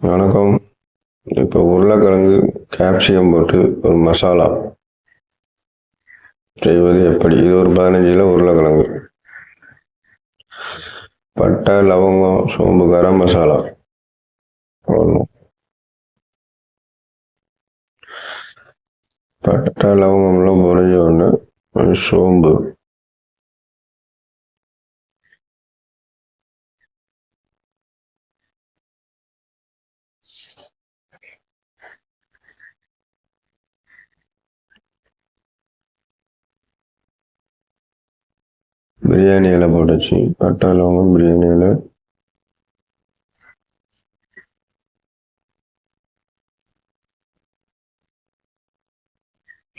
வணக்கம். இப்போ உருளைக்கிழங்கு கேப்சியம் போட்டு ஒரு மசாலா செய்வது எப்படி? இது ஒரு பதினஞ்சு கிலோ உருளைக்கிழங்கு. பட்டை லவங்கம் சோம்பு கரம் மசாலா போடணும். பட்டை லவங்கம்லாம் பொறிஞ்ச உடனே சோம்பு. பிரியாணி இலை போட்டுச்சு. பட்டா லவங்கம் பிரியாணி இலை.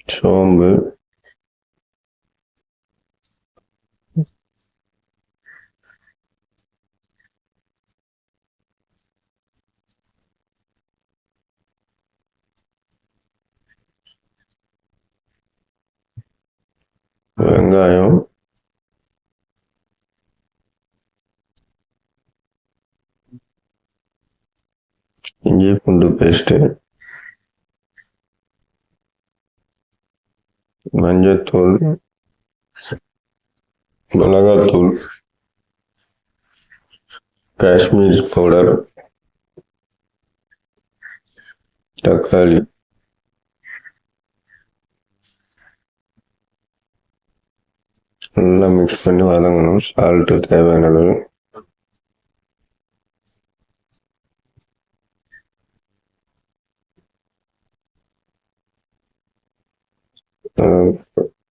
சோம்பு. வெங்காயம். இஞ்சி பூண்டு பேஸ்ட்டு மஞ்சத்தூள் மிளகாத்தூள் காஷ்மீர் பவுடர் தக்காளி நல்லா மிக்ஸ் பண்ணி வதங்கணும் சால்ட்டு தேவையான அளவு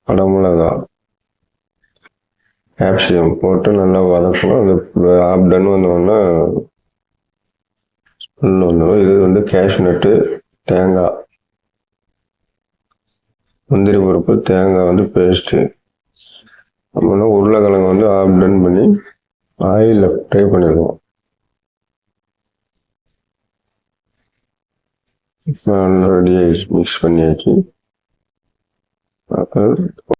குடமிளகா கேப்சியம் போட்டு நல்லா வதக்கணும். அது ஆப் டன் வந்தோடனே ஸ்பூன் வந்துடும் இது வந்து கேஷ்நட்டு தேங்காய். முந்திரி பருப்பு தேங்காய் வந்து பேஸ்ட்டு அப்புறம் உருளைக்கிழங்கு வந்து ஆஃப் டன் பண்ணி ஆயிலில் ஃப்ரை பண்ணிடுவோம். இப்போ ரெடி ஆகிடுச்சு மிக்ஸ் பண்ணியாச்சு. uh-uh